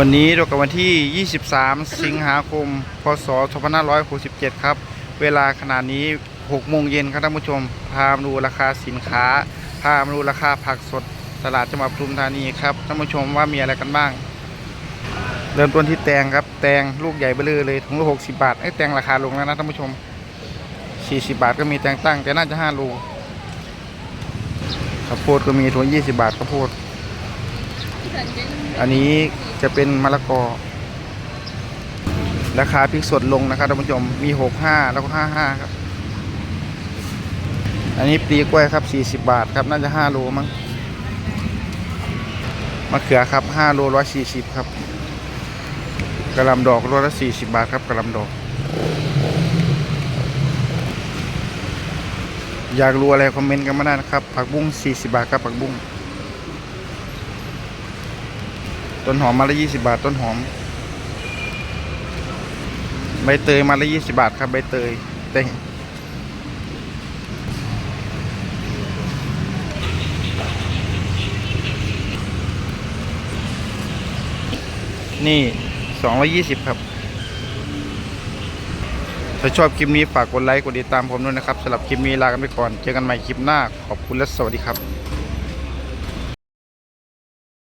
วันนี้ตรงกับวันที่ 23 สิงหาคม พศ 2567 ครับ เวลาขณะนี้ 6 โมงเย็นครับท่านผู้ชม พามาดูราคาสินค้า พามาดูราคาผักสด ตลาดจังหวัดปทุมธานีครับท่านผู้ชมว่ามีอะไรกันบ้าง เริ่มต้นที่แตงครับ แตงลูกใหญ่เบ้อเร่อเลยถุงละ60 บาทไอ้แตงราคาลงแล้วนะท่านผู้ชม 40 บาทก็มีแตงตั้งแต่น่าจะ5โลข้าวโพดก็มีถุง20 บาทข้าวโพด อันนี้จะเป็นมะละกอ ราคาพริกสดลงนะครับท่านผู้ชมมี 65 แล้วก็ 55 ครับ อันนี้ปลีกล้วยครับ 40 บาทครับน่าจะ 5 โลมั้งมะเขือครับ 5 โล 140 ครับกระลำดอกโลละ 40 บาทครับกระลำดอก อยากรู้อะไรคอมเมนต์กันมาได้นะครับผักบุ้ง40 บาทครับผักบุ้ง ต้นหอมมาละยี่สิบาท ต้นหอม ใบเตยมาละยี่สิบาทครับใบเตยเต้งนี่สองร้อยี่สิบครับ ถ้าชอบคลิปนี้ฝากกดไลค์ กดติดตามผมด้วยนะครับสำหรับคลิปนี้ลากันไปก่อน เจอกันใหม่คลิปหน้า ขอบคุณและสวัสดีครับ